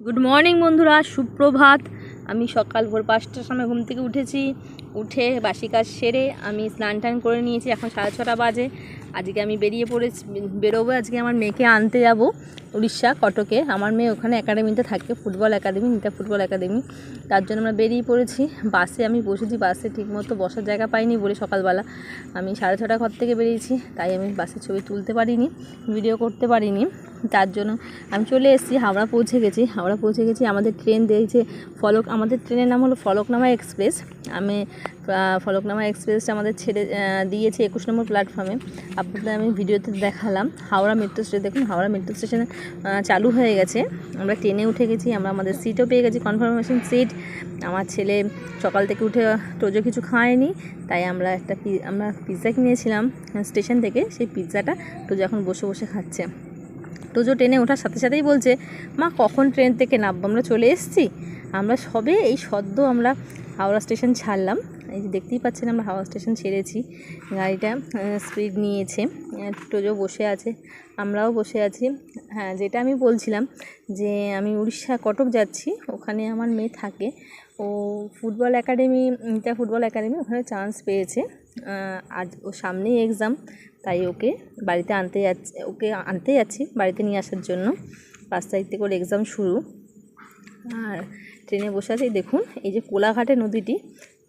Good morning বন্ধুরা। সুপ্রভাত। আমি সকাল ভোর পাঁচটার সময় ঘুম থেকে উঠেছি। উঠে বাসি কাজ সেরে আমি স্নান টান করে নিয়েছি। এখন সাড়ে ছটা বাজে। আজকে আমি বেরিয়ে পড়েছি, বেরোবো আজকে আমার মেয়েকে আনতে যাব উড়িষ্যা, কটকে। আমার মেয়ে ওখানে একাডেমিতে থাকে, football academy, Nita football academy. তার জন্য আমরা বেরিয়ে পড়েছি। বাসে আমি বসেছি, বাসে ঠিকমতো বসার জায়গা পাইনি বলে সকালবেলা। আমি সাড়ে ছটা ঘর থেকে বেরিয়েছি, তাই আমি বাসের ছবি তুলতে পারিনি, ভিডিও করতে পারিনি। তার জন্য। আমি চলে এসেছি, হাওড়া পৌঁছে গেছি। হাওড়া পৌঁছে গেছি, আমাদের ট্রেন দিয়েছে ফলক আমাদের ট্রেনের নাম হলো ফলকনামা এক্সপ্রেস আমি ফলকনামা এক্সপ্রেসটা আমাদের ছেড়ে দিয়েছে একুশ নম্বর প্ল্যাটফর্মে আপনাদের আমি ভিডিওতে দেখালাম। হাওড়া মেট্রো স্টেশন দেখুন হাওড়া মেট্রো স্টেশন চালু হয়ে গেছে। আমরা ট্রেনে উঠে গেছি, আমরা আমাদের সিটও পেয়ে গেছি। কনফার্মেশন সিট আমার ছেলে সকাল থেকে উঠে টোজো কিছু খায়নি, তাই আমরা একটা আমরা পিৎজা কিনেছিলাম স্টেশন থেকে। সেই পিৎজাটা টোজো এখন বসে বসে খাচ্ছে। টোজো ট্রেনে ওঠার সাথে সাথেই বলছে, মা, কখন ট্রেন থেকে নামবো? আমরা চলে এসেছি। আমরা সবে এই সদ্য আমরা হাওড়া স্টেশন ছাড়লাম। এই যে দেখতেই পাচ্ছেন আমরা হাওড়া স্টেশন ছেড়েছি। গাড়িটা স্পিড নিয়েছে। টোজো বসে আছে। আমরাও বসে আছি। হ্যাঁ যেটা আমি বলছিলাম যে আমি উড়িষ্যা কটক যাচ্ছি, ওখানে আমার মেয়ে থাকে। ও ফুটবল একাডেমি ফুটবল একাডেমি, ওখানে চান্স পেয়েছে। আজ ও সামনেই এক্সাম তাই ওকে বাড়িতে আনতে যাচ্ছি, ওকে আনতে যাচ্ছি বাড়িতে নিয়ে আসার জন্য। পাঁচ তারিখ থেকে ওর এক্সাম শুরু। আর ট্রেনে বসে আছি, দেখুন, এই যে কোলাঘাটে নদীটি,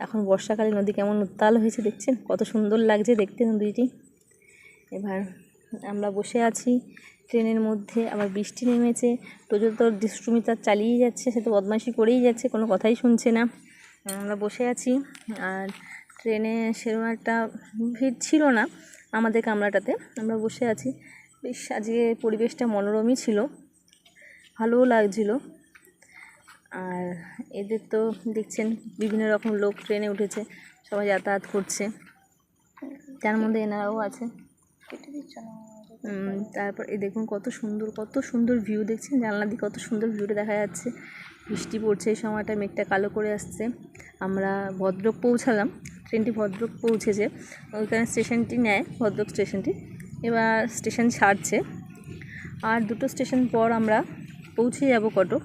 এখন বর্ষাকালে নদী কেমন উত্তাল হয়েছে দেখছেন? কত সুন্দর লাগছে দেখতে নদীটি। এবার আমরা বসে আছি ট্রেনের মধ্যে, আবার বৃষ্টি নেমেছে টোজো তো দুষ্টুমিতা চালিয়ে যাচ্ছে, সে তো বদমাইশি করেই যাচ্ছে, কোনো কথাই শুনছে না। আমরা বসে আছি, আর ট্রেনে সেরকম একটা ভিড় ছিল না আমাদের কামরাটাতে। আমরা বসে আছি। বেশ, আজকে পরিবেশটা মনোরমই ছিল। ভালোও লাগছিল। আর এদের তো দেখছেন, বিভিন্ন রকম লোক ট্রেনে উঠেছে, সবাই যাতায়াত করছে। তার মধ্যে এনারাও আছে। তারপর এই দেখুন কত সুন্দর কত সুন্দর ভিউ দেখছেন? জানলা দিয়ে কত সুন্দর ভিউটা দেখা যাচ্ছে। বৃষ্টি পড়ছে, এই সময়টা মেঘটা কালো করে আসছে। আমরা ভদ্রক পৌঁছালাম, ট্রেনটি ভদ্রক পৌঁছেছে, ওইখানে স্টেশনটি নেয়, ভদ্রক স্টেশনটি। এবার স্টেশন ছাড়ছে। আর দুটো স্টেশন পর আমরা পৌঁছে যাব কটক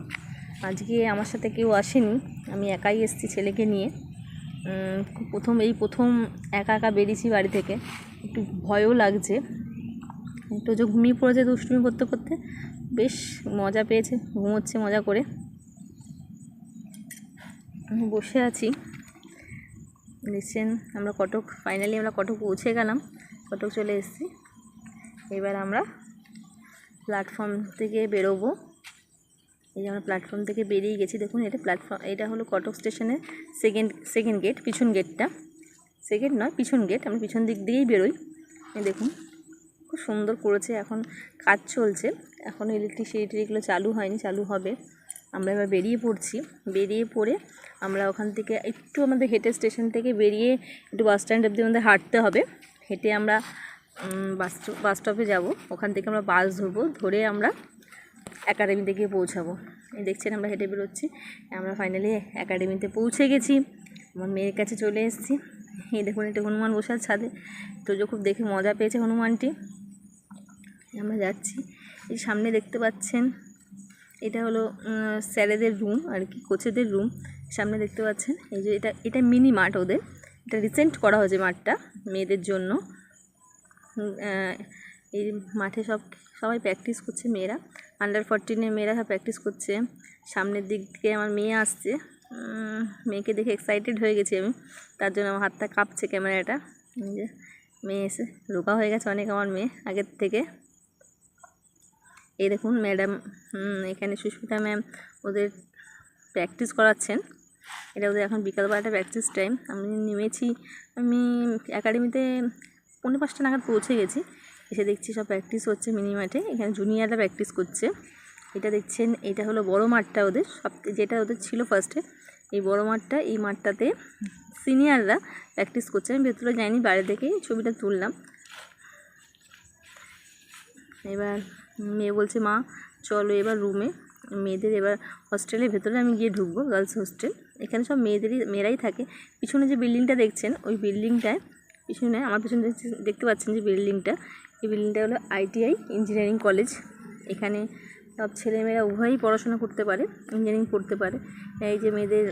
আজকে আমার সাথে কেউ আসেনি, আমি একাই এসেছি ছেলেকে নিয়ে। প্রথম, এই প্রথম একা একা বেরিয়েছি বাড়ি থেকে। একটু ভয়ও লাগছে। একটু যে ঘুমিয়ে পড়েছে, দুষ্টুমি করতে করতে, বেশ মজা পেয়েছে, ঘুমোচ্ছে মজা করে। বসে আছি। দেখছেন আমরা কটক ফাইনালি আমরা কটক পৌঁছে গেলাম। কটক চলে এসেছি। এবার আমরা প্ল্যাটফর্ম থেকে বেরোবো। এই যে আমরা প্ল্যাটফর্ম থেকে বেরিয়ে গেছি, দেখুন এটা প্ল্যাটফর্ম এটা হলো কটক স্টেশনের সেকেন্ড সেকেন্ড গেট পিছন গেটটা সেকেন্ড নয়, পিছন গেট আমরা পিছন দিক দিয়েই বেরোই। দেখুন, খুব সুন্দর করেছে, এখন কাজ চলছে। এখন ইলেকট্রিসিটিগুলো চালু হয়নি, চালু হবে। আমরা এবার বেরিয়ে পড়ছি। বেরিয়ে পড়ে আমরা ওখান থেকে একটু আমাদের হেঁটে স্টেশন থেকে বেরিয়ে একটু বাস স্ট্যান্ড অব্দি আমাদের হাঁটতে হবে। হেঁটে আমরা বাস বাস স্টপে যাব। ওখান থেকে আমরা বাস ধরবো, ধরে আমরা একাডেমিতে গিয়ে পৌঁছাবো। এই দেখছেন আমরা হেঁটে বেরোচ্ছি। আমরা ফাইনালি একাডেমিতে পৌঁছে গেছি। আমার মেয়ের কাছে চলে এসেছি। এই দেখুন একটা হনুমান বসার ছাদে। তোজো খুব দেখে মজা পেয়েছে হনুমানটি। আমরা যাচ্ছি। এই সামনে দেখতে পাচ্ছেন এটা হলো স্যারেদের রুম আর কি, কোচেদের রুম। সামনে দেখতে পাচ্ছেন, এই যে এটা এটা মিনি মাঠ ওদের। এটা রিসেন্ট করা হয়েছে মাঠটা মেয়েদের জন্য। এই মাঠে সব, সবাই প্র্যাকটিস করছে মেয়েরা। আন্ডার ফোরটিনের মেয়েরা সব প্র্যাকটিস করছে। সামনের দিক থেকে আমার মেয়ে আসছে। মেয়েকে দেখে এক্সাইটেড হয়ে গেছি আমি। তার জন্য আমার হাতটা কাঁপছে ক্যামেরাটা। যে, মেয়ে এসে রোগা হয়ে গেছে অনেক আমার মেয়ে, আগের থেকে। এই দেখুন ম্যাডাম এখানে সুস্মিতা ম্যাম ওদের প্র্যাকটিস করাচ্ছেন। এটা ওদের এখন বিকালবেলাটা প্র্যাকটিস টাইম আমি নেমেছি, আমি একাডেমিতে পৌনে পাঁচটা নাগাদ পৌঁছে গেছি। এসে দেখছি সব প্র্যাকটিস হচ্ছে মিনি মাঠে। এখানে জুনিয়ররা প্র্যাকটিস করছে। এটা দেখছেন, এটা হলো বড় মাঠটা ওদের। সব, যেটা ওদের ছিল ফার্স্টে এই বড় মাঠটা, এই মাঠটাতে সিনিয়ররা প্র্যাকটিস করছে। আমি ভেতরে যাইনি, বাইরে থেকেই ছবিটা তুললাম। এবার মেয়ে বলছে, মা, চলো এবার রুমে মেয়েদের এবার হস্টেলের ভেতরে আমি গিয়ে ঢুকবো গার্লস হোস্টেল এখানে সব মেয়েদেরই, মেয়েরাই থাকে। পিছনে যে বিল্ডিংটা দেখছেন, ওই বিল্ডিংটায় পিছনে, আমার পিছনে দেখতে পাচ্ছেন যে বিল্ডিংটা এই বিল্ডিংটা হলো আইটিআই ইঞ্জিনিয়ারিং কলেজ এখানে সব ছেলেমেয়েরা উভয়ই পড়াশোনা করতে পারে ইঞ্জিনিয়ারিং পড়তে পারে। এই যে মেয়েদের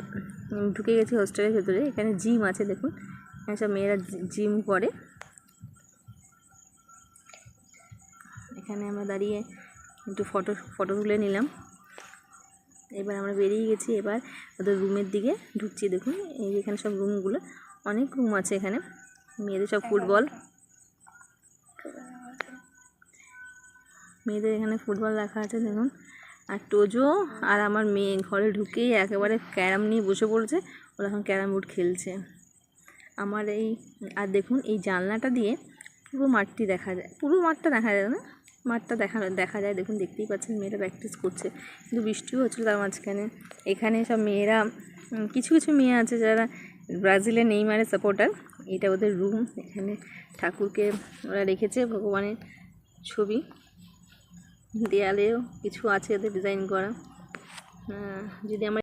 ঢুকে গেছে হোস্টেলের ভেতরে। এখানে জিম আছে, দেখুন। এখানে সব মেয়েরা জিম করে। এখানে আমরা দাঁড়িয়ে একটু ফটো ফটো তুলে নিলাম। এবার আমরা বেরিয়ে গেছি, এবার ওদের রুমের দিকে ঢুকছি। দেখুন, এই এখানে সব রুমগুলো, অনেক রুম আছে এখানে। মেয়েদের সব ফুটবল। মেয়েদের এখানে ফুটবল রাখা আছে, দেখুন। আর টোজো আর আমার মেয়ে ঘরে ঢুকেই একেবারে ক্যারাম নিয়ে বসে পড়েছে। ওরা এখন ক্যারাম বোর্ড খেলছে। আমার এই, আর দেখুন, এই জানলাটা দিয়ে পুরো মাঠটি দেখা যায়। পুরো মাঠটা দেখা যায় না মাঠটা দেখা দেখা যায়। দেখুন, দেখতেই পাচ্ছেন মেয়েরা প্র্যাকটিস করছে। কিন্তু বৃষ্টিও হচ্ছিল তার মাঝখানে। এখানে সব মেয়েরা কিছু কিছু মেয়ে আছে যারা ব্রাজিলের নেইমারের সাপোর্টার এটা ওদের রুম এখানে ঠাকুরকে ওরা রেখেছে ভগবানের ছবি। দেয়ালেও কিছু আছে ওদের ডিজাইন করা। যদি আমার